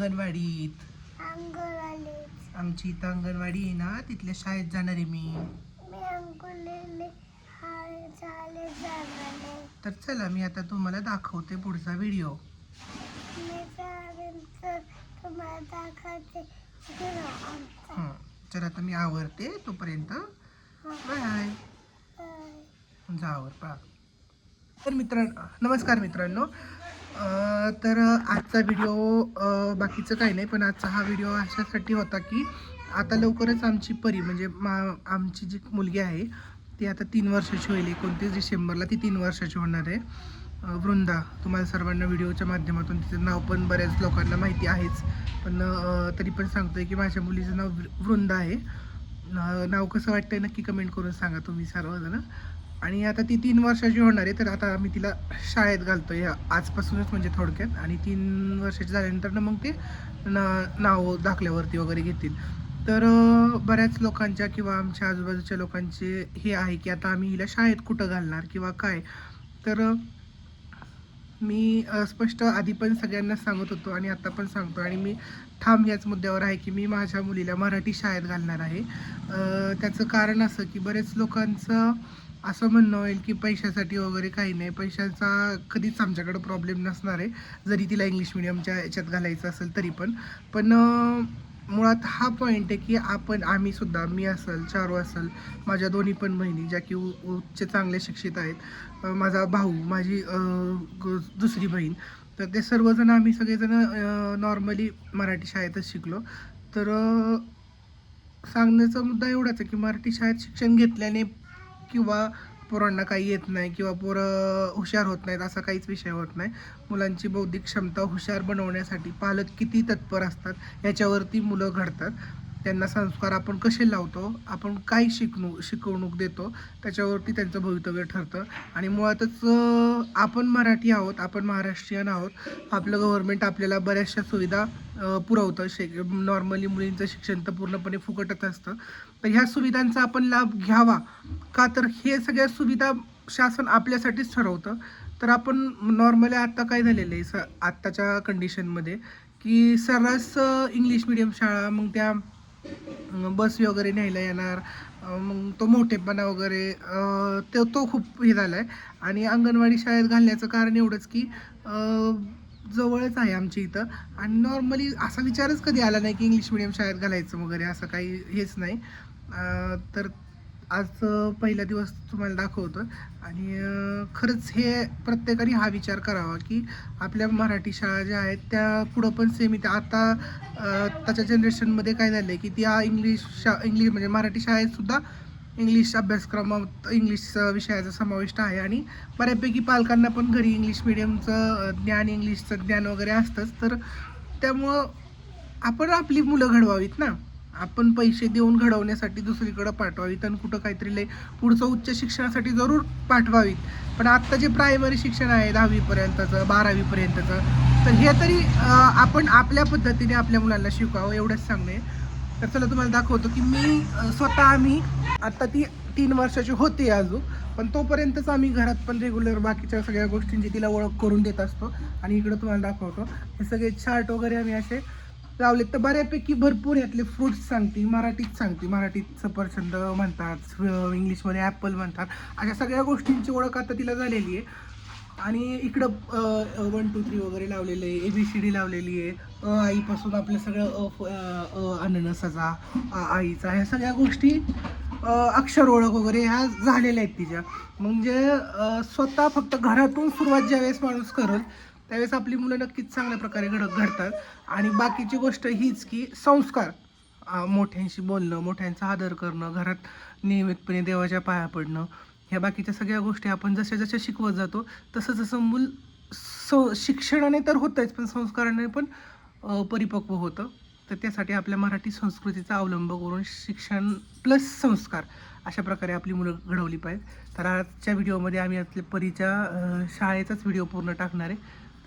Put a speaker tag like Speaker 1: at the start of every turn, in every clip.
Speaker 1: अंगणवाडीत. आमची इथं अंगणवाडी आहे ना तिथल्या शाळेत जाणार आहे मी.
Speaker 2: मी अंगोलेले हाय झाले
Speaker 1: तर चला मी आता तुम्हाला दाखवते पुढचा व्हिडिओ.
Speaker 2: मी त्यानंतर तुम्हाला दाखवते. गुरु आमचा.
Speaker 1: हं. तर आता मी आवरते तोपर्यंत. बाय. जावर पा तर मित्रांनो नमस्कार मित्रांनो. तर आजचा व्हिडिओ बाकीचं काही नाही पण आजचा हा व्हिडिओ अशासाठी होता की आता लवकरच आमची परी म्हणजे मा आमची जी मुलगी आहे ती आता तीन वर्षाची होईल एकोणतीस डिसेंबरला ती तीन वर्षाची होणार आहे. वृंदा तुम्हाला सर्वांना व्हिडिओच्या माध्यमातून तिचं नाव पण बऱ्याच लोकांना माहिती आहेच. पण तरी पण सांगतोय की माझ्या मुलीचं नाव वृ- वृंदा आहे. नाव कसं वाटतंय नक्की कमेंट करून सांगा तुम्ही सर्वजण. आणि आता ती तीन वर्षाची होणार आहे तर आता आम्ही तिला शाळेत घालतो या आजपासूनच म्हणजे थोडक्यात. आणि तीन वर्षाची झाल्यानंतर मग ते ना नाव दाखल्यावरती वगैरे घेतील. तर बऱ्याच लोकांच्या किंवा आमच्या आजूबाजूच्या लोकांचे हे आहे की आता आम्ही हिला शाळेत कुठं घालणार किंवा काय? तर मी स्पष्ट आधी पण सगळ्यांना सांगत होतो आणि आत्ता पण सांगतो आणि मी ठाम याच मुद्द्यावर आहे की मी माझ्या मुलीला मराठी शाळेत घालणार आहे. त्याचं कारण असं की बरेच लोकांचं असं म्हणणं होईल की पैशासाठी वगैरे काही नाही. पैशाचा कधीच आमच्याकडं प्रॉब्लेम नसणार आहे. जरी तिला इंग्लिश मिडियमच्या याच्यात घालायचं असेल तरी पण. पण मुळात हा पॉईंट आहे की आपण आम्ही सुद्धा मी असेल चारू असेल माझ्या दोन्ही पण बहिणी ज्या की उ- उच्च चांगले शिक्षित आहेत माझा भाऊ माझी ग- दुसरी बहीण तर ते सर्वजण आम्ही सगळेजण नॉर्मली मराठी शाळेतच शिकलो. तर सांगण्याचा मुद्दा एवढाच आहे की मराठी शाळेत शिक्षण घेतल्याने किंवा पोरांना काही येत नाही किंवा पोरं हुशार होत नाहीत असा काहीच विषय होत नाही. मुलांची बौद्धिक क्षमता हुशार बनवण्यासाठी पालक किती तत्पर असतात याच्यावरती मुलं घडतात. त्यांना संस्कार आपण कसे लावतो आपण काय शिकणू शिकवणूक देतो त्याच्यावरती त्यांचं भवितव्य ठरतं. आणि मुळातच आपण मराठी आहोत आपण महाराष्ट्रीयन आहोत आपलं गव्हर्नमेंट आपल्याला बऱ्याचशा सुविधा पुरवतं. शे नॉर्मली मुलींचं शिक्षण तर पूर्णपणे फुकटच असतं. तर ह्या सुविधांचा आपण लाभ घ्यावा का? तर हे सगळ्या सुविधा शासन आपल्यासाठीच ठरवतं. तर आपण नॉर्मली आत्ता काय झालेलं आहे स आत्ताच्या कंडिशनमध्ये की सर्रास इंग्लिश मिडियम शाळा मग त्या बस वगैरे न्यायला येणार. मग तो मोठेपणा वगैरे तो तो खूप हे झाला आहे आणि अंगणवाडी शाळेत घालण्याचं कारण एवढंच की जवळच आहे आमच्या इथं. आणि नॉर्मली असा विचारच कधी आला नाही की इंग्लिश मिडियम शाळेत घालायचं वगैरे असं काही हेच नाही. तर आज पहिला दिवस तुम्हाला दाखवतो आणि खरंच हे प्रत्येकाने हा विचार करावा की आपल्या मराठी शाळा ज्या आहेत त्या पुढं पण सेम इथे. आता त्याच्या आत्ताच्या जनरेशनमध्ये काय झालं आहे की त्या इंग्लिश शा इंग्लिश म्हणजे मराठी शाळेतसुद्धा इंग्लिश अभ्यासक्रमात इंग्लिश विषयाचा समाविष्ट आहे. आणि बऱ्यापैकी पालकांना पण घरी इंग्लिश मिडियमचं ज्ञान इंग्लिशचं ज्ञान वगैरे असतंच. तर त्यामुळं आपण आपली मुलं घडवावीत ना? आपण पैसे देऊन घडवण्यासाठी दुसरीकडं पाठवावीत आणि कुठं काहीतरी लय पुढचं उच्च शिक्षणासाठी जरूर पाठवावीत. पण आत्ता जे प्रायमरी शिक्षण आहे दहावीपर्यंतचं बारावीपर्यंतचं तर हे तरी आपण आपल्या पद्धतीने आपल्या मुलांना शिकवावं एवढंच सांगणे. तर चला तुम्हाला दाखवतो की मी स्वतः आम्ही आत्ता ती तीन वर्षाची होते अजून पण तोपर्यंतच आम्ही घरात पण रेग्युलर बाकीच्या सगळ्या गोष्टींची तिला ओळख करून देत असतो. आणि इकडं तुम्हाला दाखवतो हे सगळे चार्ट वगैरे आम्ही असे लावले तर बऱ्यापैकी भरपूर यातले फ्रुट्स सांगते मराठीत सांगते. मराठीत सफरचंद म्हणतात इंग्लिशमध्ये ॲपल म्हणतात. अशा सगळ्या गोष्टींची ओळख आता तिला झालेली आहे. आणि इकडं वन टू थ्री वगैरे लावलेलं आहे. ए बी सी डी लावलेली आहे. आईपासून आपलं सगळं फ- अननसाचा आईचा ह्या सगळ्या गोष्टी अक्षर ओळख वगैरे ह्या झालेल्या आहेत तिच्या. म्हणजे स्वतः फक्त घरातून सुरुवात ज्यावेळेस माणूस करल त्यावेळेस आपली मुलं नक्कीच चांगल्या प्रकारे घड घडतात. आणि बाकीची गोष्ट हीच की संस्कार. मोठ्यांशी बोलणं मोठ्यांचा आदर करणं घरात नियमितपणे देवाच्या पाया पडणं ह्या बाकीच्या सगळ्या गोष्टी आपण जशा जशा शिकवत जातो तसं जसं मूल स शिक्षणाने तर होतंच पण संस्काराने पण परिपक्व होतं. तर त्यासाठी आपल्या मराठी संस्कृतीचा अवलंब करून शिक्षण प्लस संस्कार अशा प्रकारे आपली मुलं घडवली पाहिजेत. तर आजच्या व्हिडिओमध्ये आम्ही आपल्या परीच्या शाळेचाच व्हिडिओ पूर्ण टाकणार आहे.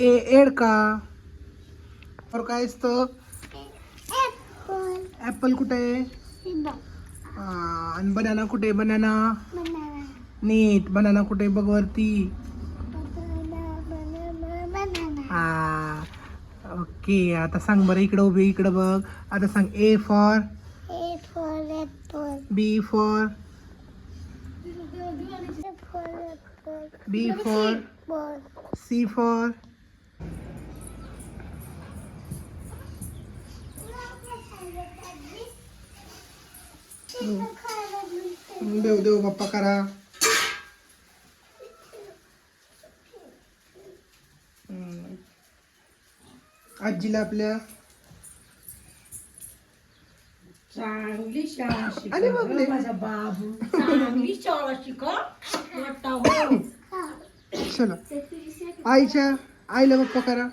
Speaker 1: ए एड का? और काय असतं? ॲपल कुठे? आणि बनाना कुठे? बनाना नीट बनाना कुठे? बघ वरती. हा. ओके आता सांग बरं इकडं उभी इकडं बघ. आता सांग A for. B for. B for. C for देव देव बाप्पा करा. आजीला आपल्या.
Speaker 3: चांगली शाळा
Speaker 1: अरे बापरे.
Speaker 3: शिकव माझा बाबू. चांगली शाळा शिकव. मोठा हो.
Speaker 1: चला. आईच्या आईला बाप्पा करा.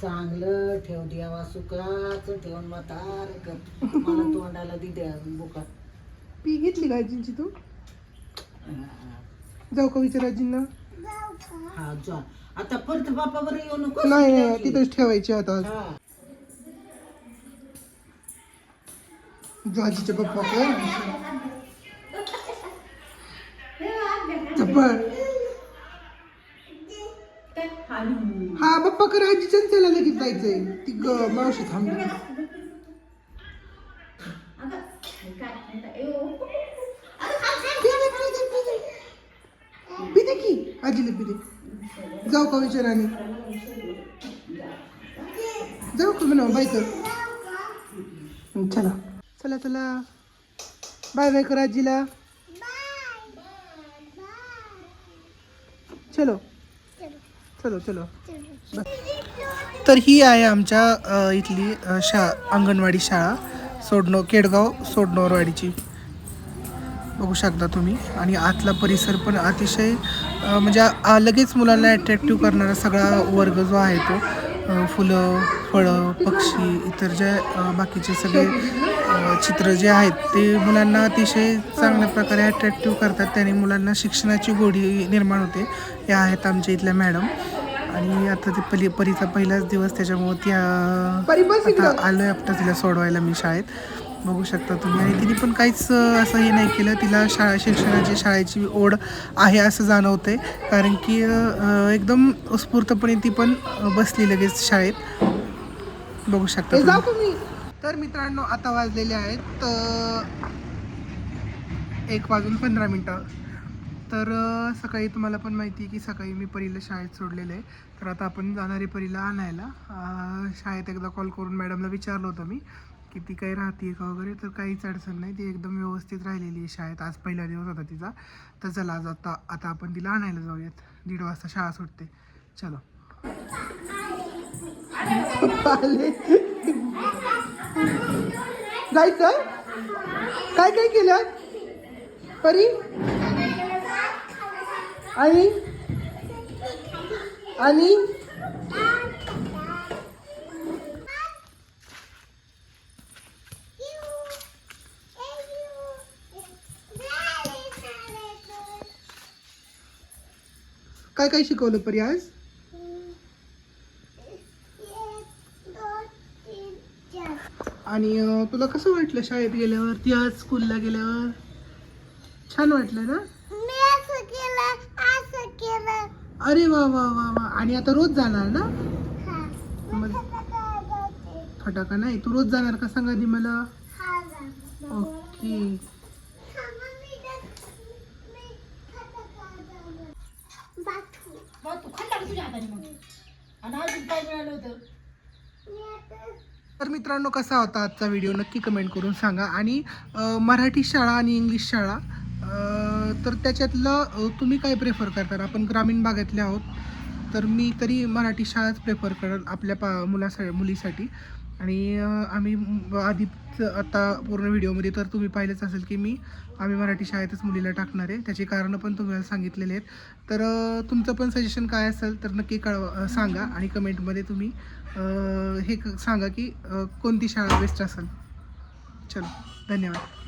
Speaker 3: चांगलं ठेव द्यावा सुखाचं ठेवून म्हातार कर. मला तोंडाला दि द्या बुका
Speaker 1: पी घेतली का आजींची तू? जाऊ का विचार आजींना?
Speaker 3: हा जा. आता परत बापा बरं येऊ नको
Speaker 1: नाही नाही तिथंच ठेवायची आता.
Speaker 3: हा.
Speaker 1: जो पप्पा कर चप्पल हा पप्पा कर आजी चंचला लगेच जायचंय. ती ग मावशी थांबली. पिते की आजीला पिते जाऊ का विचाराने जाऊ का म्हणा बाय कर चला. चला चला. बाय बाय कर आजीला. चलो. चलो. चलो तर ही आहे आमच्या इथली शा अंगणवाडी शाळा सोडणं केडगाव सोडणोरवाडीची बघू शकता तुम्ही. आणि आतला परिसर पण अतिशय म्हणजे लगेच मुलांना अट्रॅक्टिव्ह करणारा सगळा वर्ग जो आहे तो फुलं फळं पक्षी इतर जे बाकीचे सगळे चित्र जे आहेत ते मुलांना अतिशय चांगल्या प्रकारे अट्रॅक्टिव्ह करतात. त्याने मुलांना शिक्षणाची गोडी निर्माण होते. या आहेत आमच्या इथल्या मॅडम. आणि आता ते पली परीचा पहिलाच दिवस त्याच्यामुळे ती अ, आता आलोय आता तिला सोडवायला मी शाळेत. बघू शकता तुम्ही. आणि तिने पण काहीच असं हे नाही केलं. तिला शाळा शिक्षणाची शाळेची ओढ आहे असं जाणवतंय. कारण की एकदम उत्स्फूर्तपणे ती पण बसली लगेच शाळेत. बघू शकता तुम्ही. तर मित्रांनो आता वाजलेले आहेत एक वाजून पंधरा मिनटं. तर सकाळी तुम्हाला पण माहिती आहे की सकाळी मी परीला शाळेत सोडलेलं आहे. तर आता आपण जाणार आहे परीला आणायला. शाळेत एकदा कॉल करून मॅडमला विचारलं होतं मी की ती काही राहते का वगैरे. तर काहीच अडचण नाही ती एकदम व्यवस्थित राहिलेली आहे शाळेत. आज पहिला दिवस होता तिचा. तर चला आज आता आता आपण तिला आणायला जाऊयात. दीड वाजता शाळा सुटते. चलो. आले. जायचं? काय काय केलं? परी? आणि? आणि? काय काय शिकवलं परी आज? आणि तुला कसं वाटलं शाळेत गेल्यावर? ती आज स्कूलला गेल्यावर? छान वाटलं ना?
Speaker 2: मी असं केलं असं केलं.
Speaker 1: अरे वा वा वा वा. आणि आता रोज जाणार ना?
Speaker 2: हा.
Speaker 1: मग फटाका नाही? तू रोज जाणार का सांग आधी मला?
Speaker 2: हा
Speaker 1: ओके.
Speaker 3: तू खाल्ला तुझ्या हाताने मग? आणि अजून काय मिळालं होतं?
Speaker 1: तर मित्रांनो कसा होता आजचा व्हिडिओ नक्की कमेंट करून सांगा. आणि मराठी शाळा आणि इंग्लिश शाळा तर त्याच्यातलं तुम्ही काय प्रेफर करता? आपण ग्रामीण भागातले आहोत. तर मी तरी मराठी शाळाच प्रेफर करेल आपल्या पा मुलासा मुलीसाठी. आणि आम्ही आधीच आता पूर्ण व्हिडिओमध्ये तर तुम्ही पाहिलंच असेल की मी आम्ही मराठी शाळेतच मुलीला टाकणार आहे. त्याची कारणं पण तुम्हाला सांगितलेले आहेत. तर तुमचं पण सजेशन काय असेल तर नक्की कळवा सांगा आणि कमेंटमध्ये तुम्ही हे क- सांगा की कोणती शाळा बेस्ट असेल. चलो धन्यवाद.